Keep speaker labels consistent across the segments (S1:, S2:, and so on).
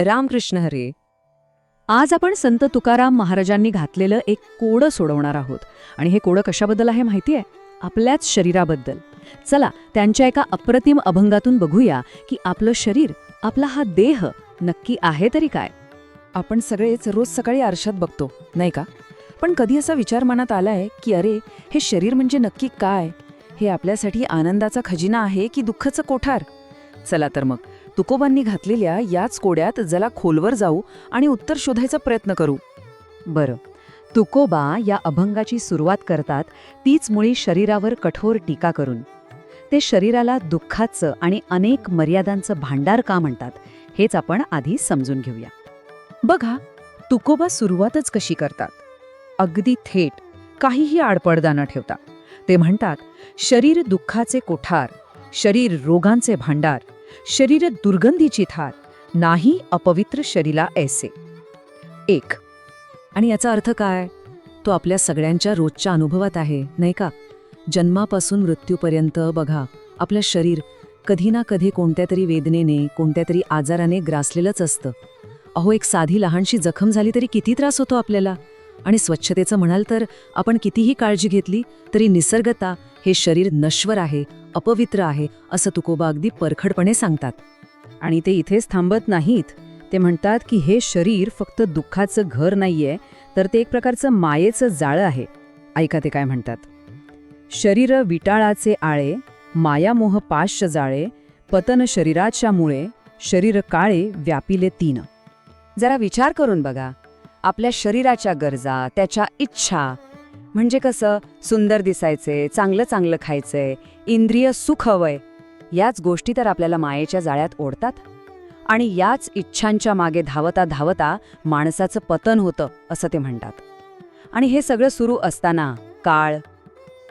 S1: रामकृष्ण हरे
S2: आज आपण संत तुकाराम महाराजांनी घातलेलं एक कोडं सोडवणार आहोत. आणि हे कोडं कशाबद्दल आहे माहिती आहे? आपल्याच शरीराबद्दल. चला त्यांच्या एका अप्रतिम अभंगातून बघूया की आपलं शरीर आपला हा देह नक्की आहे तरी काय.
S1: आपण सगळेच रोज सकाळी आरशात बघतो नाही का? पण कधी असा विचार मनात आलाय की अरे हे शरीर म्हणजे नक्की काय? हे आपल्यासाठी आनंदाचा खजिना आहे की दुःखाचं कोठार? चला तर मग तुकोबांनी घातलेल्या याच कोड्यात जला खोलवर जाऊ आणि उत्तर शोधायचा प्रयत्न करू.
S2: बरं. तुकोबा या अभंगाची सुरुवात करतात तीच मुळी शरीरावर कठोर टीका करून. ते शरीराला दुःखाचं आणि अनेक मर्यादांचं भांडार का म्हणतात हेच आपण आधी समजून घेऊया.
S1: बघा तुकोबा सुरुवातच कशी करतात. अगदी थेट काहीही आडपडदा न ठेवता. ते म्हणतात शरीर दुःखाचे कोठार शरीर रोगांचे भांडार शरीर दुर्गंधीची थार नाही अपवित्र शरीला ऐसे. एक. आणि याचा अर्थ काय? तो आपल्या सगळ्यांच्या रोजच्या अनुभवात आहे नाही का? जन्मापासून मृत्यूपर्यंत बघा आपलं शरीर कधी ना कधी कोणत्या तरी वेदनेने कोणत्या तरी आजाराने ग्रासलेलंच असतं. अहो एक साधी लहानशी जखम झाली तरी किती त्रास होतो आपल्याला? आणि स्वच्छतेचं म्हणाल तर आपण कितीही काळजी घेतली तरी निसर्गता हे शरीर नश्वर आहे अपवित्र आहे असं तुकोबा अगदी परखडपणे सांगतात. आणि ते इथेच थांबत नाहीत. ते म्हणतात की हे शरीर फक्त दुःखाचं घर नाहीये तर ते एक प्रकारचं मायेचं जाळं आहे. ऐका ते काय म्हणतात. शरीर विटाळाचे आळे मायामोह पाश जाळे पतन शरीराच्या मुळे शरीर काळे व्यापिले तीन.
S2: जरा विचार करून बघा. आपल्या शरीराच्या गरजा त्याच्या इच्छा म्हणजे कसं? सुंदर दिसायचे चांगलं चांगलं खायचंय इंद्रिय सुख हवंय याच गोष्टी तर आपल्याला मायेच्या जाळ्यात ओढतात. आणि याच इच्छांच्या मागे धावता धावता माणसाचं पतन होतं असं ते म्हणतात. आणि हे सगळं सुरू असताना काळ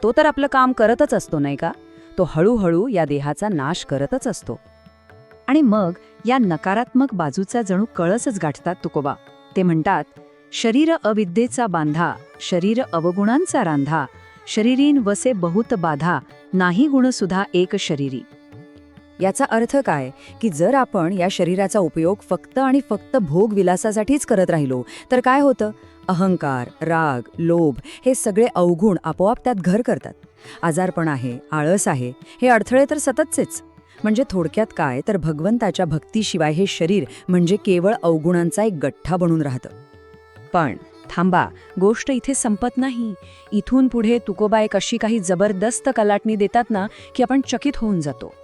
S2: तो तर आपलं काम करतच असतो नाही का? तो हळूहळू या देहाचा नाश करतच असतो. आणि मग या नकारात्मक बाजूचा जणू कळसच गाठतात तुकोबा. ते म्हणतात शरीर अविद्येचा बांधा शरीर अवगुणांचा रांधा शरीरीन वसे बहुत बाधा नाही गुणसुद्धा एक शरीरी. याचा अर्थ काय? की जर आपण या शरीराचा उपयोग फक्त आणि फक्त भोग विलासासाठीच करत राहिलो तर काय होतं? अहंकार राग लोभ हे सगळे अवगुण आपोआप त्यात घर करतात. आजारपण आहे आळस आहे हे अडथळे तर सततचेच. म्हणजे थोडक्यात काय? तर भगवंताच्या भक्तीशिवाय हे शरीर म्हणजे केवळ अवगुणांचा एक गठ्ठा बनून राहतं. पण थांबा गोष्ट इथे संपत नाही. इथून पुढे तुकोबा एक अशी काही जबरदस्त कलाटणी देतात ना की आपण चकित होऊन जातो.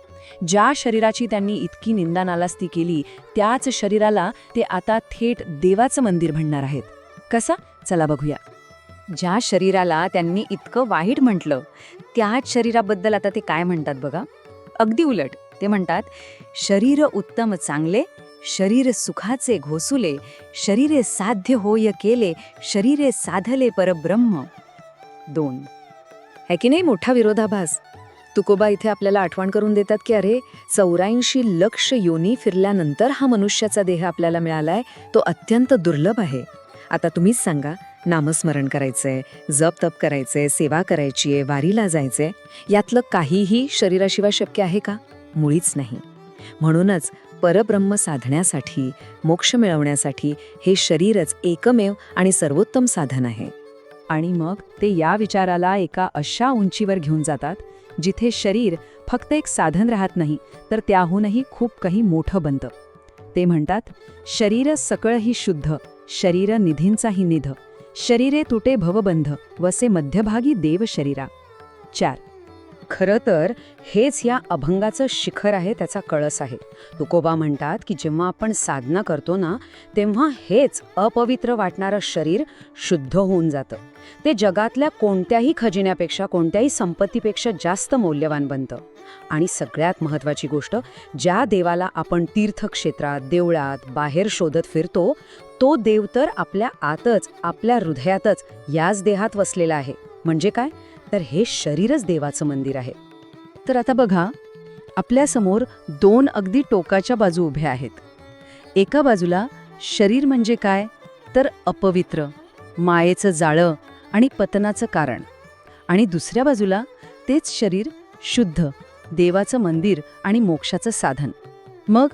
S2: ज्या शरीराची त्यांनी इतकी निंदा नालास्ती केली त्याच शरीराला ते आता थेट देवाचं मंदिर म्हणणार आहेत. कसं? चला बघूया. ज्या शरीराला त्यांनी इतकं वाईट म्हटलं त्याच शरीराबद्दल आता ते काय म्हणतात बघा? अगदी उलट ते म्हणतात शरीर उत्तम चांगले शरीर सुखाचे घोसुले शरीरे साध्य होय केले शरीरे साधले परब्रह्म. दोन. है की नाही मोठा विरोधाभास? तुकोबा इथे आपल्याला आठवण करून देतात की अरे चौऱ्याऐंशी लक्ष योनी फिरल्यानंतर हा मनुष्याचा देह आपल्याला मिळालाय तो अत्यंत दुर्लभ आहे. आता तुम्हीच सांगा नामस्मरण करायचंय जप तप करायचंय सेवा करायची आहे वारीला जायचंय यातलं काहीही शरीराशिवाय शक्य आहे का? मुळीच नाही. म्हणूनच परब्रह्म साधण्यासाठी मोक्ष मिळवण्यासाठी हे शरीरच एकमेव आणि सर्वोत्तम साधन आहे. आणि मग ते या विचाराला एका अशा उंचीवर घेऊन जातात जिथे शरीर फक्त एक साधन राहत नाही तर त्याहूनही खूप काही मोठं बनतं. ते म्हणतात शरीर सकळही शुद्ध शरीर निधींचाही निध शरीरे तुटे भवबंध वसे मध्यभागी देव शरीरा. चार. खरं तर हेच या अभंगाचं शिखर आहे त्याचा कळस आहे. तुकोबा म्हणतात की जेव्हा आपण साधना करतो ना तेव्हा हेच अपवित्र वाटणारं शरीर शुद्ध होऊन जातं. ते जगातल्या कोणत्याही खजिन्यापेक्षा कोणत्याही संपत्तीपेक्षा जास्त मौल्यवान बनतं. आणि सगळ्यात महत्त्वाची गोष्ट ज्या देवाला आपण तीर्थक्षेत्रात देवळात बाहेर शोधत फिरतो तो देव तर आपल्या आतच आपल्या हृदयातच याच देहात वसलेला आहे. म्हणजे काय? तर हे शरीरच देवाचं मंदिर आहे. तर आता बघा आपल्यासमोर दोन अगदी टोकाच्या बाजू उभ्या आहेत. एका बाजूला शरीर म्हणजे काय? तर अपवित्र मायेचं जाळं आणि पतनाचं कारण. आणि दुसऱ्या बाजूला तेच शरीर शुद्ध देवाचं मंदिर आणि मोक्षाचं साधन. मग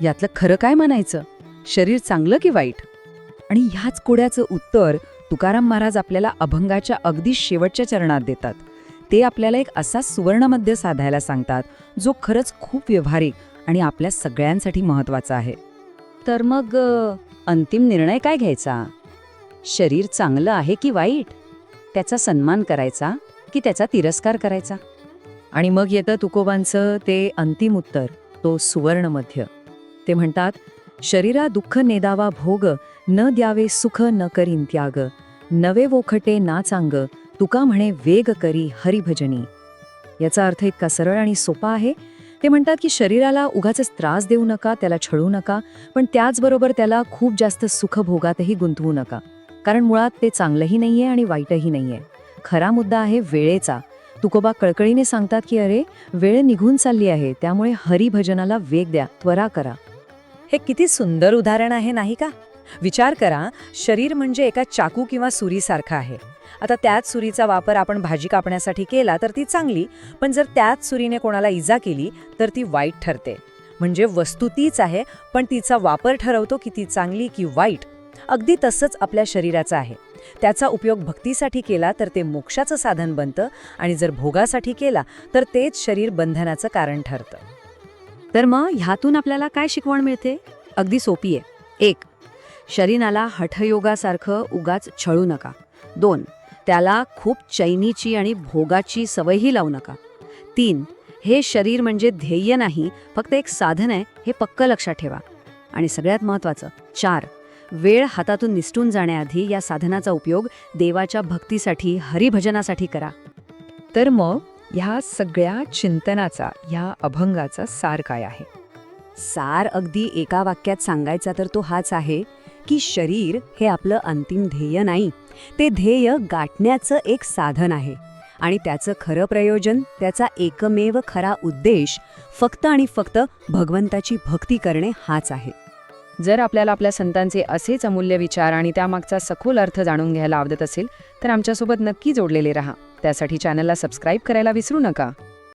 S2: यातलं खरं काय म्हणायचं? शरीर चांगलं की वाईट? आणि ह्याच कोड्याचं उत्तर तुकाराम महाराज आपल्याला अभंगाच्या अगदी शेवटच्या चरणात देतात. ते आपल्याला एक असा सुवर्णमध्य साधायला सांगतात जो खरंच खूप व्यवहारिक आणि आपल्या सगळ्यांसाठी महत्त्वाचा आहे. तर मग अंतिम निर्णय काय घ्यायचा? शरीर चांगलं आहे की वाईट? त्याचा सन्मान करायचा की त्याचा तिरस्कार करायचा?
S1: आणि मग येतं तुकोबांचं ते अंतिम उत्तर तो सुवर्ण मध्य. ते म्हणतात शरीरा दुःख नेदावा भोग न द्यावे सुख न करीन त्याग. नवे वोखटे ना चांग. तुका म्हणे वेग करी हरिभजनी. याचा अर्थ इतका सरळ आणि सोपा आहे. ते म्हणतात की शरीराला उगाच त्रास देऊ नका त्याला छळू नका पण त्याचबरोबर त्याला खूप जास्त सुखभोगातही गुंतवू नका. कारण मुळात ते चांगलंही नाहीये आणि वाईटही नाहीये. खरा मुद्दा आहे वेळेचा. तुकोबा कळकळीने सांगतात की अरे वेळ निघून चालली आहे त्यामुळे हरिभजनाला वेग द्या त्वरा करा.
S2: हे किती सुंदर उदाहरण आहे नाही का? विचार करा शरीर म्हणजे एका चाकू किंवा सुरीसारखं आहे. आता त्याच सुरीचा वापर आपण भाजी कापण्यासाठी केला तर ती चांगली पण जर त्याच सुरीने कोणाला इजा केली तर ती वाईट ठरते. म्हणजे वस्तू तीच आहे पण तिचा वापर ठरवतो की ती चांगली की वाईट. अगदी तसंच आपल्या शरीराचं आहे. त्याचा उपयोग भक्तीसाठी केला तर ते मोक्षाचं साधन बनतं आणि जर भोगासाठी केला तर तेच शरीर बंधनाचं कारण ठरतं. तर मग ह्यातून आपल्याला काय शिकवण मिळते? अगदी सोपी आहे. एक शरीराला हठयोगासारखं उगाच छळू नका. दोन त्याला खूप चैनीची आणि भोगाची सवयही लावू नका. तीन हे शरीर म्हणजे ध्येय नाही फक्त एक साधन आहे हे पक्क लक्षात ठेवा. आणि सगळ्यात महत्त्वाचं चार वेळ हातातून निसटून जाण्याआधी या साधनाचा उपयोग देवाच्या भक्तीसाठी हरिभजनासाठी करा.
S1: तर मग ह्या सगळ्या चिंतनाचा ह्या अभंगाचा सार काय आहे?
S2: सार अगदी एका वाक्यात सांगायचा तर तो हाच आहे की शरीर हे आपलं अंतिम ध्येय नाही ते ध्येय गाठण्याचं एक साधन आहे. आणि त्याचं खरं प्रयोजन त्याचा एकमेव खरा उद्देश फक्त आणि फक्त भगवंताची भक्ती करणे हाच आहे.
S3: जर आपल्याला आपल्या संतांचे असेच अमूल्य विचार आणि त्यामागचा सखोल अर्थ जाणून घ्यायला आवडत असेल तर आमच्यासोबत नक्की जोडलेले राहा. त्यासाठी चॅनलला सबस्क्राईब करायला विसरू नका.